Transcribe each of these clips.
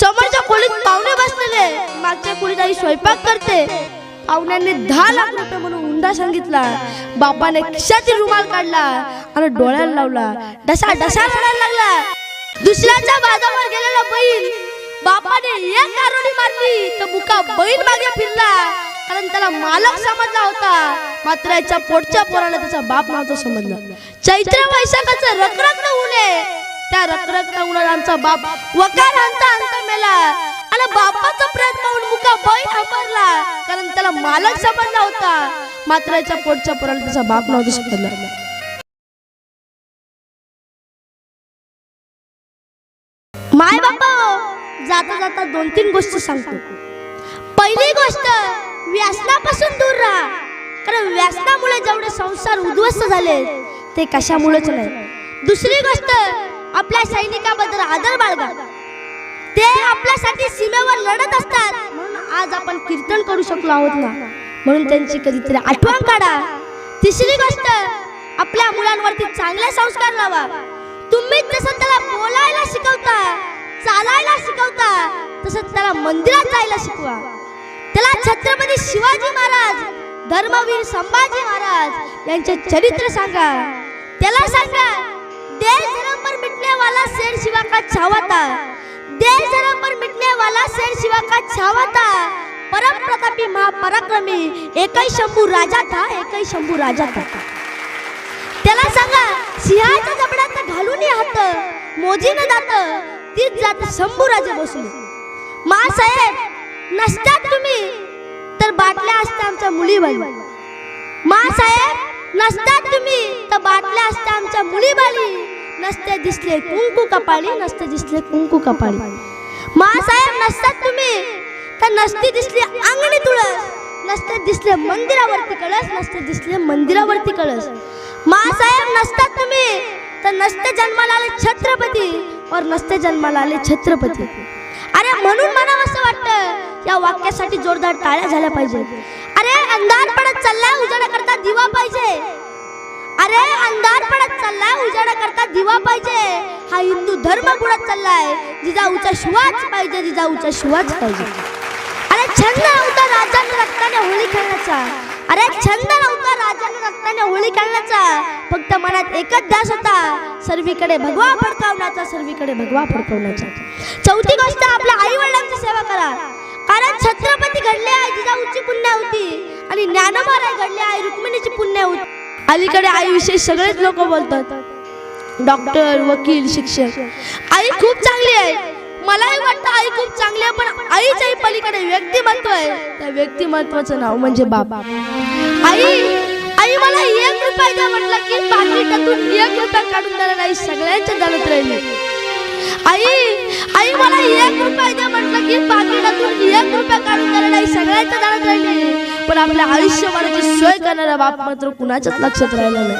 समोरच्या खोलीत पाहुणे बसलेले. मागच्या खोलीत आई स्वयंपाक करते. पाहुण्यांनी दहा लाख रुपये म्हणून हुंडा सांगितला. बापाने खिशातील रुमाल काढला आणि डोळ्याला लावला. डसा डसा रडायला लागला. दुसऱ्याच्या बाजावर गेलेला बैल. बापाने एक कारोडी मारली. तर मुका बैल मागे फिरला. कारण त्याला मालक समजला होता. मात्र याच्या पोटच्या पोराला त्याचा बाप नव्हता समजला. चैत्र वैशाखाचं रखरख नये त्या रखरखता उन्हाळ्यांचा बाप वकारांचा अंत मेला. आणि बापाचा प्रयत्न होऊन मुका बैल हापरला कारण त्याला मालक समजला होता. मात्र याच्या पोटच्या पोराला त्याचा बाप नव्हता समजला माय बापा जाता जाता दोन तीन गोष्टी सांगतो. पहिली गोष्ट व्यासनापासून दूर राहा. कारण व्यासनामुळे जेवढे संसार उद्ध्वस्त झाले ते कशामुळेच नाही. दुसरी गोष्ट आपल्या सैनिकाबद्दल आदर बाळगा. ते आपल्यासाठी सीमेवर लढत असतात. म्हणून आज आपण कीर्तन करू शकलो आहोत ना? म्हणून त्यांची कधीतरी आठवण काढा. तिसरी गोष्ट आपल्या मुलांवरती चांगले संस्कार लावा. तुम्ही जसं त्याला बोलायला शिकवता चालायला शिकवता तसं त्याला मंदिरात जायला शिकवा. त्याला छत्रपती शिवाजी महाराज धर्मवीर संभाजी महाराज यांचे चरित्र सांगा. त्याला सांगा देश मिटने वाला शेर शिवा का छावा था देश धर्म पर मिटने वाला शेर शिवा का छावा था परम प्रतापी महा महापराक्रमी एकही शंभू राजा था एकही शंभू राजा था. त्याला सांगा सिंहाच्या जबड्यात घालून हात मोजीनं जात तीच जात शंभू शंभूराजे बसले मा साहेब नसतात तुम्ही? तर बाटल्या असत्या आमच्या मुली बाली मा साहेब नसतात तुम्ही? तर बाटल्या असत्या आमच्या मुली बाली नसते दिसले कुंकू कपाळी नसते दिसले कुंकू कपाळी. महासाहेब नसतात तुम्ही. तर नसते दिसली अंगणी तुळस नसते दिसले मंदिरावरती कळस नसते दिसले मंदिरावरती कळस. मासाहेब नसतात तुम्ही. तर नसते जन्माला आले छत्रपती और नसते जन्माला आले छत्रपती. अरे म्हणून मला असं वाटतं या वाक्यासाठी जोरदार टाळ्या झाल्या पाहिजे अरे अंधार पडत चाललाय उजाडा करता दिवा पाहिजे. अरे अंधार पडत चाललाय उजाडा करता दिवा पाहिजे. हा हिंदू धर्म बुडत चाललाय. जिजाऊचा शिवाच पाहिजे जिजाऊचा शिवाच पाहिजे. अरे छंद नव्हता राजाने रक्ताने होळी खेळण्याचा. अरे छंद नव्हता राजाने रक्ताने होळी खेळण्याचा. फक्त मनात एकच ध्यास होता. सर्वीकडे भगवा फडकावण्याचा सर्वीकडे भगवा फडकावण्याचा. चौथी गोष्ट आपल्या आई वडिलांची सेवा करा. कारण छत्रपती घडले आहे जिजाऊची पुण्य होती आणि ज्ञानोबाराय घडले आहे रुक्मिणीची पुण्य होती अलीकडे आईविषयी सगळेच लोक बोलतात. डॉक्टर वकील शिक्षक. आई खूप चांगली आहे. मलाही वाटतं आई खूप चांगली आहे पण आईच्याही पलीकडे व्यक्तिमत्व आहे. त्या व्यक्तिमत्वाचं नाव म्हणजे बाप. आई आई मला एक रुपया द्या म्हटलं की पाकिटातून एक रुपया काढून द्यायला नाही सगळ्यांच्या दालत राहिली. आई आई मला एक रुपया द्या म्हटलं की पाकिटातून एक रुपया काढून द्यायला नाही सगळ्यांच्या दालत राहिली. पण आपल्या आयुष्यभराची सोय करणारा बाप मात्र कुणाच्याच लक्षात राहिला नाही.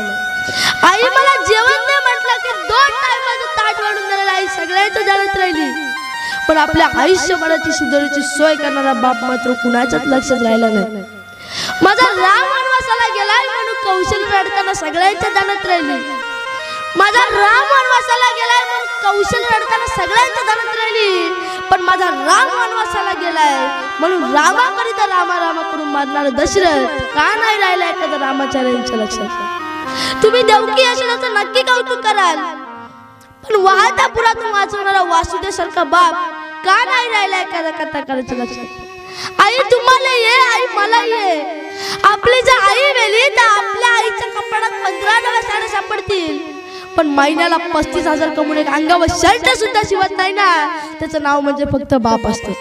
आई मला जेवण दे म्हटलं की दोन टायमाचं ताट वाढून द्यायला आई सगळ्यांच्या दालत राहिली. पण आपल्या आयुष्यभराची शिदोरीची सोय करणारा बाप मात्र कुणाच्याच लक्षात राहिला नाही. माझा राम वनवासाला गेलाय म्हणून कौशल रडताना सगळ्यांच्या जाणत राहिली. माझा राम वनवासाला गेलाय म्हणून कौशल रडताना सगळ्यांच्या दानात राहिली. पण माझा राम वनवासाला गेलाय म्हणून रामाकरिता रामा रामा मारणार दशरथ? का नाही राहिला एखादा रामाचार्यांच्या लक्षात? तुम्ही देवकी यशोदाचं नक्की कौतुक कराल. पण वाहता पुरातून वाचवणारा वासुदेव सारखा बाप का नाही राहिला कथा कथाकाराच्या लक्षात? आई तुम्हाला ये आई मला ये. आपली जर आई वेली तर आपल्या आईच्या कपड्यात पंधरा नव्या साड्या सापडतील. पण महिन्याला पस्तीस हजार कमवून एक अंगावर शर्ट सुद्धा शिवत नाही ना. त्याचं नाव म्हणजे फक्त बाप असतं.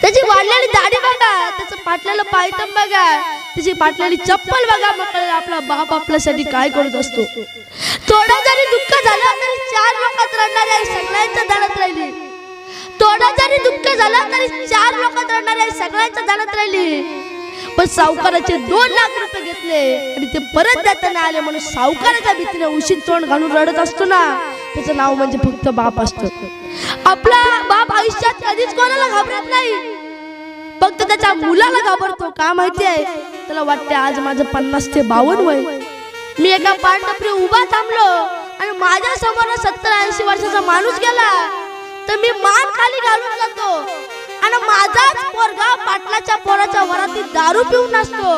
त्याची वाढलेली दाढी बघा त्याचं पाटलेलं पायतम बघा. त्याची पाटलेली चप्पल बघा मग आपला बाप आपल्यासाठी काय करत असतो. थोडं जरी दुःख झालं तरी चार लोकात रडणारी आई सगळ्यांच्या दानात राहिली. थोडं जरी दुःख झालं तरी चार लोकात रडणारी आई सगळ्यांच्या दानात राहिली. सावकाराचे दोन लाख रुपये घेतले. आणि ते परत देताना आले म्हणून सावकाराच्या भीतीने उशीत तोंड घालून रडत असतो ना. त्याचं नाव म्हणजे फक्त बाप असतं. आपला बाप आयुष्यात कधीच कोणाला घाबरत नाही. फक्त त्याच्या मुलाला घाबरतो का माहिती आहे त्याला वाटते आज माझं पन्नास ते बावन्न वय. मी एका पांढरपरी उभा थांबलो आणि माझ्यासमोर सत्तर ऐंशी वर्षाचा माणूस गेला. तर मी मान खाली घालून जातो. आणि माझाच पोरगा पाटलाच्या पोराच्या वरातीत दारू पिऊन असतो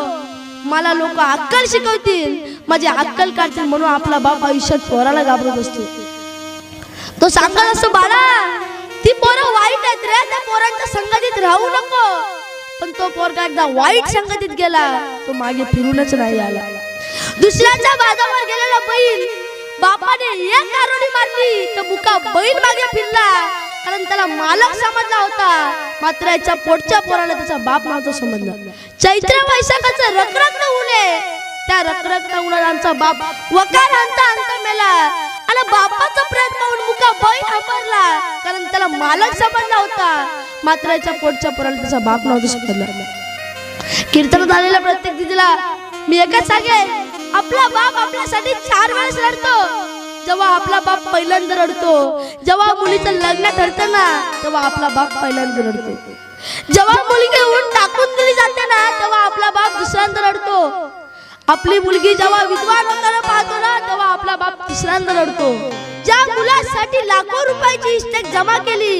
मला लोक अक्कल शिकवतील. माझी अक्कल काढतील म्हणून आपला बाप आयुष्यात पोराला घाबरत असतो. तो सांगत असतो बाळा ती पोरं वाईट आहेत रे. त्या पोरांच्या संगतीत राहू नको. पण तो पोरगा एकदा वाईट संगतीत गेला. तो मागे फिरूनच नाही आला. दुसऱ्याच्या बाजावर गेलेला बैल बापाने एक कारोडी मारली. तर मुका बैल मागे फिरला. कारण त्याला मालक समजला होता. मात्र याच्या पोटच्या पोराला त्याचा बाप नव्हता समजला. चैत्र वैशाखाचं रखरख उले त्या रखरख उन्हात आमचा बाप वकार आणता आणता मेला. आणि बापाचा प्रयत्न पाहून मुका बाई हापरला कारण त्याला मालक समजला होता. मात्र याच्या पोटच्या पोराला त्याचा बाप नव्हता समजला. कीर्तनात आलेल्या प्रत्येक दिदीला मी एकच सांगेन आपला बाप आपल्यासाठी चार वेळेस लढतो जेव्हा आपला बाप पहिल्यांदा रडतो जेव्हा मुलीचं लग्न ठरतं ना तेव्हा आपला बाप पहिल्यांदा रडतो. जेव्हा मुलगी होऊन टाकून दिली जाते ना तेव्हा आपला बाप दुसऱ्यांदा रडतो. आपली मुलगी जेव्हा विद्वान होताना पाहतो ना तेव्हा आपला बाप तिसऱ्यांदा रडतो. ज्या मुलासाठी लाखो रुपयाची इस्टेक जमा केली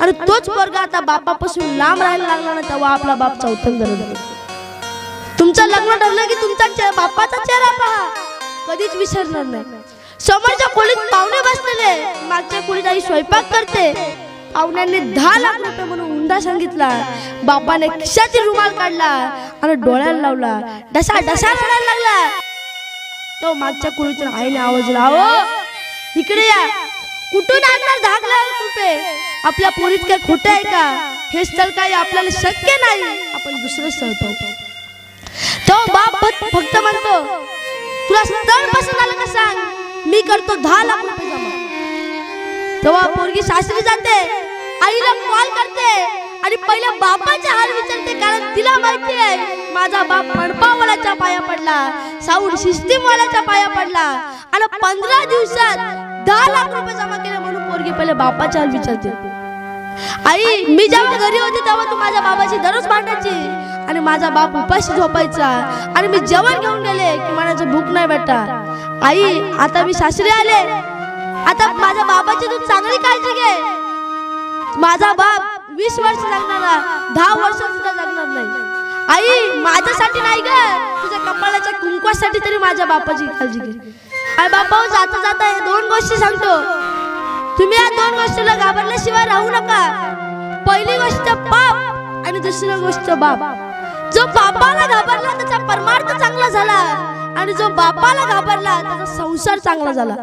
आणि तोच वर्ग आता बापापासून लांब राहायला लागला ना तेव्हा आपला बाप चौथ्यांदा रडतो. तुमचं लग्न ठरलं की तुमचा बापाचा चेहरा पहा. कधीच विसरणार नाही. समोरच्या खोलीत पाहुणे बसलेले मागच्या खोलीत आई स्वयंपाक करते. पाहुण्यांनी दहा लाख रुपये म्हणून हुंडा सांगितला. बापाने खिशातील रुमाल काढला आणि डोळ्याला लावला. डसा डसा रडायला लागला. तो मागच्या खोलीतून आईने आवाज लावो इकडे या. कुठून आणणार दहा लाख रुपये? आपल्या पोरीत काय खोटं आहे का? हे स्थळ काही आपल्याला शक्य नाही. आपण दुसरं स्थळ पाहू. तो बाप फक्त- फक्त म्हणतो तुला स्थळ पसंत आलं का सांग? मी करतो दहा लाख रुपये जमा तेव्हा पोरगी सासरी जाते आईला कॉल करते आणि पहिल्या बापाचे हाल विचारते कारण तिला माहिती आहे माझा बाप मणपावाल्याच्या पाया पडला साऊंड सिस्टीम वाल्याच्या पाया पडला आणि पंधरा दिवसात दहा लाख रुपये जमा केले म्हणून पोरगी पहिले बापाचे हाल विचारते. आई मी जेव्हा घरी होते तेव्हा तू माझ्या बाबाची दररोज मांडायची आणि माझा बाप उपाशी झोपायचा आणि मी जेवण घेऊन गेले की मला भूक नाही बेटा आई आता मी सासरी आले. आता माझ्या बाबाची तू चांगली काळजी घे. माझा बाप वीस वर्ष जगणार दहा वर्ष सुद्धा जगणार नाही. आई माझ्यासाठी नाही ग. तुझ्या कपाळाच्या कुंकवासाठी तरी माझ्या बापाची काळजी घे. आई बापा हो, जाता जाता हे दोन गोष्टी सांगतो. तुम्ही या दोन गोष्टीला घाबरल्याशिवाय राहू नका. पहिली गोष्ट पाप आणि दुसरी गोष्ट बाप. जो बापाला घाबरला त्याचा परमार्थ चांगला झाला. आणि जो बापाला घाबरला त्याचा संसार चांगला झाला.